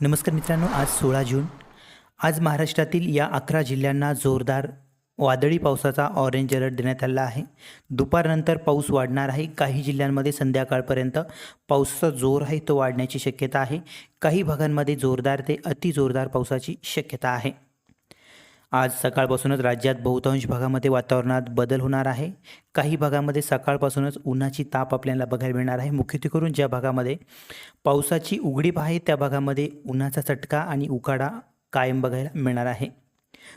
नमस्कार मित्रांनो आज सोळा जून. आज महाराष्ट्रातील या अकरा जिल्ह्यांना जोरदार वादळी पावसाचा ऑरेंज अलर्ट देण्यात आला आहे. दुपारनंतर पाऊस वाढणार आहे. काही जिल्ह्यांमध्ये संध्याकाळपर्यंत पावसाचा जोर आहे तो वाढण्याची शक्यता आहे. काही भागांमध्ये जोरदार ते अति जोरदार पावसाची शक्यता आहे. आज सकाळपासूनच राज्यात बहुतांश भागामध्ये वातावरणात बदल होणार आहे. काही भागामध्ये सकाळपासूनच उन्हाची ताप आपल्याला बघायला मिळणार आहे. मुख्यत्वे करून ज्या भागामध्ये पावसाची उघडीप आहे त्या भागामध्ये उन्हाचा चटका आणि उकाडा कायम बघायला मिळणार आहे.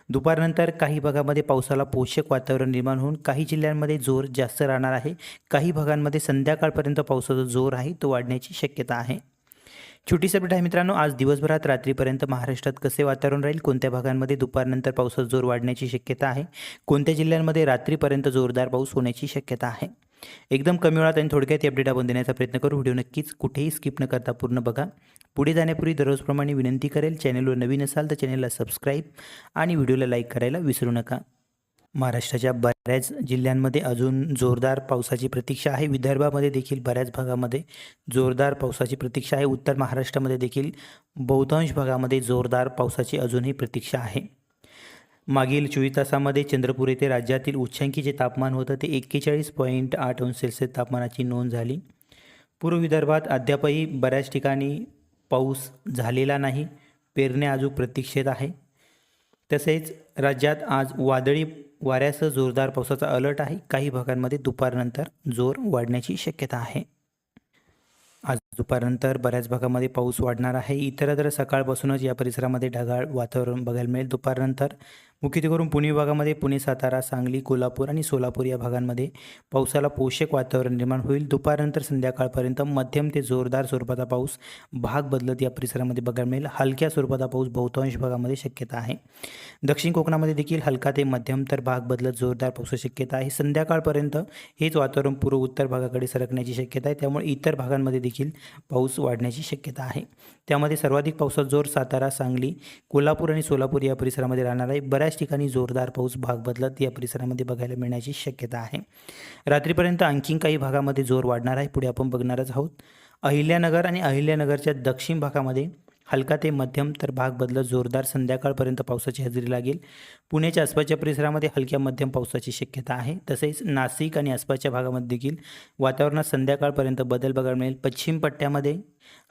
दुपारनंतर काही भागामध्ये पावसाला पोषक वातावरण निर्माण होऊन काही जिल्ह्यांमध्ये जोर जास्त राहणार आहे. काही भागांमध्ये संध्याकाळपर्यंत पावसाचा जोर आहे तो वाढण्याची शक्यता आहे. छोटी अपडेट आहे मित्रांनो. आज दिवसभरात रात्रीपर्यंत महाराष्ट्रात कसे वातावरण राहील? कोणत्या भागांमध्ये दुपारनंतर पावसाचा जोर वाढण्याची शक्यता आहे? कोणत्या जिल्ह्यांमध्ये रात्रीपर्यंत जोरदार पाऊस होण्याची शक्यता आहे? एकदम कमी वेळात आणि थोडक्यात अपडेट आपण देण्याचा प्रयत्न करू. व्हिडिओ नक्कीच कुठेही स्किप न करता पूर्ण बघा. पुढे जाण्यापूर्वी दररोजप्रमाणे विनंती करेल. चॅनलवर नवीन असाल तर चॅनलला सबस्क्राईब आणि व्हिडिओला लाईक करायला विसरू नका. महाराष्ट्राच्या बऱ्याच जिल्ह्यांमध्ये अजून जोरदार पावसाची प्रतीक्षा आहे. विदर्भामध्ये देखील बऱ्याच भागामध्ये जोरदार पावसाची प्रतीक्षा आहे. उत्तर महाराष्ट्रामध्ये देखील बहुतांश भागामध्ये जोरदार पावसाची अजूनही प्रतीक्षा आहे. मागील चोवीस तासामध्ये चंद्रपूर येथे राज्यातील उच्चांकी जे तापमान होतं. ते एक्केचाळीस पॉईंट आठ अंश सेल्सिअस तापमानाची नोंद झाली. पूर्व विदर्भात अद्यापही बऱ्याच ठिकाणी पाऊस झालेला नाही. पेरण्या अजून प्रतीक्षेत आहे. तसेच राज्यात आज वादळी वाऱ्यासह जोरदार पावसाचा अलर्ट आहे. काही भागांमध्ये दुपारनंतर जोर वाढण्याची शक्यता आहे. आज दुपारनंतर बऱ्याच भागामध्ये पाऊस वाढणार आहे. इतरत्र सकाळपासूनच या परिसरामध्ये ढगाळ वातावरण बघायला मिळेल. दुपारनंतर मुख्यत्वे करून पुणे विभागामध्ये पुणे सातारा सांगली कोल्हापूर आणि सोलापूर या भागांमध्ये पावसाला पोषक वातावरण निर्माण होईल. दुपारनंतर संध्याकाळपर्यंत मध्यम ते जोरदार स्वरूपाचा पाऊस भाग बदलत या परिसरामध्ये बघायला मिळेल. हलक्या स्वरूपाचा पाऊस बहुतांश भागामध्ये शक्यता आहे. दक्षिण कोकणामध्ये देखील हलका ते मध्यम तर भाग बदलत जोरदार पावसाची शक्यता आहे. संध्याकाळपर्यंत हेच वातावरण पूर्व उत्तर भागाकडे सरकण्याची शक्यता आहे. त्यामुळे इतर भागांमध्ये देखील पाऊस वाढण्याची शक्यता आहे. त्यामध्ये सर्वाधिक पावसाचा जोर सातारा सांगली कोल्हापूर आणि सोलापूर या परिसरामध्ये राहणार आहे. बऱ्याच ठिकाणी जोरदार पाऊस भाग बदलत या परिसरामध्ये बघायला मिळण्याची शक्यता आहे. रात्रीपर्यंत आणखीन काही भागामध्ये जोर वाढणार आहे. पुढे आपण बघणारच आहोत. अहिल्यानगर आणि अहिल्यानगरच्या दक्षिण भागामध्ये हलका ते मध्यम तर भाग बदलत जोरदार संध्याकाळपर्यंत पावसाची हजेरी लागेल. पुण्याच्या आसपासच्या परिसरामध्ये हलक्या मध्यम पावसाची शक्यता आहे. तसेच नाशिक आणि आसपासच्या भागामध्ये देखील वातावरणात संध्याकाळपर्यंत बदल बघायला मिळेल. पश्चिम पट्ट्यामध्ये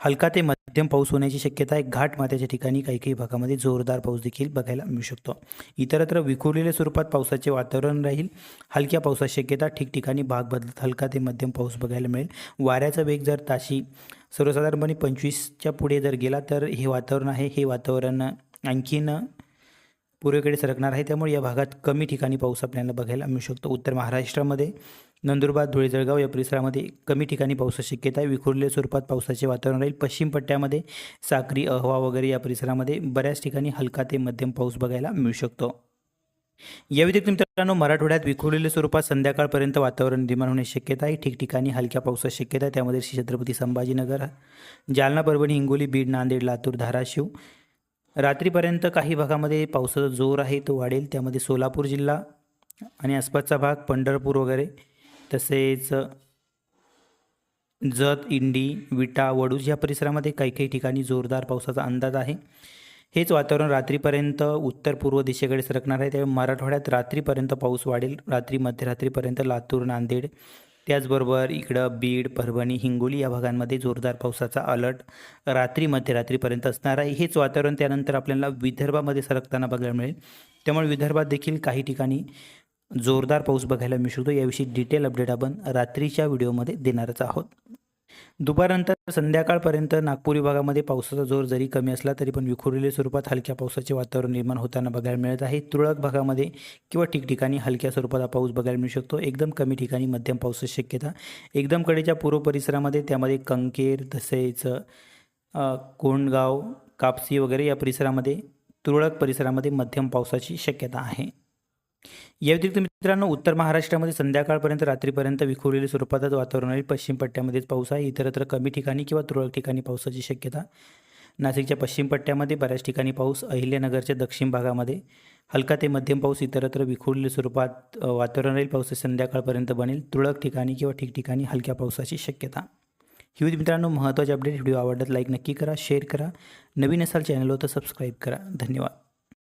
हलका ते मध्यम पाऊस होण्याची शक्यता आहे. घाट माथ्याच्या ठिकाणी काही काही भागामध्ये जोरदार पाऊस देखील बघायला मिळू शकतो. इतरत्र विखुरलेल्या स्वरूपात पावसाचे वातावरण राहील. हलक्या पावसाची शक्यता ठिकठिकाणी भाग बदलत हलका ते मध्यम पाऊस बघायला मिळेल. वाऱ्याचा वेग जर ताशी सर्वसाधारणपणे पंचवीसच्या पुढे जर गेला तर हे वातावरण आहे. हे वातावरण आणखीन पूर्वेकडे सरकणार आहे. त्यामुळे या भागात कमी ठिकाणी पाऊस आपल्याला बघायला मिळू शकतो. उत्तर महाराष्ट्रामध्ये नंदुरबार धुळे जळगाव या परिसरामध्ये कमी ठिकाणी पावसाची शक्यता आहे. विखुरलेल्या स्वरूपात पावसाचे वातावरण राहील. पश्चिम पट्ट्यामध्ये साक्री अहवा वगैरे या परिसरामध्ये बऱ्याच ठिकाणी हलका ते मध्यम पाऊस बघायला मिळू शकतो. या व्यतिरिक्त मित्रांनो मराठवाड्यात विखुरलेल्या स्वरूपात संध्याकाळपर्यंत वातावरण निर्माण होण्याची शक्यता आहे. ठिकठिकाणी हलक्या पावसाची शक्यता आहे. त्यामध्ये श्री छत्रपती संभाजीनगर जालना परभणी हिंगोली बीड नांदेड लातूर धाराशिव. रात्रीपर्यंत काही भागामध्ये पावसाचा जोर आहे तो वाढेल. त्यामध्ये सोलापूर जिल्हा आणि आसपासचा भाग पंढरपूर वगैरे तसेच जत इंडी विटा वडूज या परिसरामध्ये काही काही ठिकाणी जोरदार पावसाचा अंदाज आहे. हेच वातावरण रात्रीपर्यंत उत्तर पूर्व दिशेकडे सरकणार आहे. त्यामुळे मराठवाड्यात रात्रीपर्यंत पाऊस वाढेल. रात्री मध्यरात्रीपर्यंत लातूर नांदेड त्याचबरोबर इकडं बीड परभणी हिंगोली या भागांमध्ये जोरदार पावसाचा अलर्ट रात्री मध्यरात्रीपर्यंत असणार आहे. हेच वातावरण त्यानंतर आपल्याला विदर्भामध्ये सरकताना बघायला मिळेल. त्यामुळे विदर्भात देखील काही ठिकाणी जोरदार पाऊस बघायला मिळू शकतो याविषयी डिटेल अपडेट आपण रात्रीच्या व्हिडिओमध्ये देणारच आहोत. दुपारनंतर संध्याकाळपर्यंत नागपूर विभागामध्ये पावसाचा जोर जरी कमी असला तरी पण विखुरलेल्या स्वरूपात हलक्या पावसाचे वातावरण निर्माण होताना बघायला मिळत आहे. तुरळक भागामध्ये किंवा ठिकठिकाणी हलक्या स्वरूपाचा पाऊस बघायला मिळू शकतो. एकदम कमी ठिकाणी मध्यम पावसाची शक्यता. एकदम कडेच्या पूर्व परिसरामध्ये त्यामध्ये कंकेर तसेच कोंडगाव कापसी वगैरे या परिसरामध्ये तुरळक परिसरामध्ये मध्यम पावसाची शक्यता आहे. या व्यतिरिक्त मित्रांनो उत्तर महाराष्ट्रामध्ये संध्याकाळपर्यंत रात्रीपर्यंत विखुरलेल्या स्वरूपातच वातावरण आहे. पश्चिम पट्ट्यामध्येच पाऊस आहे. इतरत्र कमी ठिकाणी किंवा तुरळक ठिकाणी पावसाची शक्यता. नाशिकच्या पश्चिम पट्ट्यामध्ये बऱ्याच ठिकाणी पाऊस. अहिल्यानगरच्या दक्षिण भागामध्ये हलका ते मध्यम पाऊस. इतरत्र विखुरलेल्या स्वरूपात वातावरण राहील. पाऊस संध्याकाळपर्यंत बनेल. तुरळक ठिकाणी किंवा ठिकठिकाणी हलक्या पावसाची शक्यता. ही होती मित्रांनो महत्त्वाचे अपडेट व्हिडिओ आवडतात लाईक नक्की करा शेअर करा. नवीन असाल चॅनलवर तर सबस्क्राईब करा. धन्यवाद.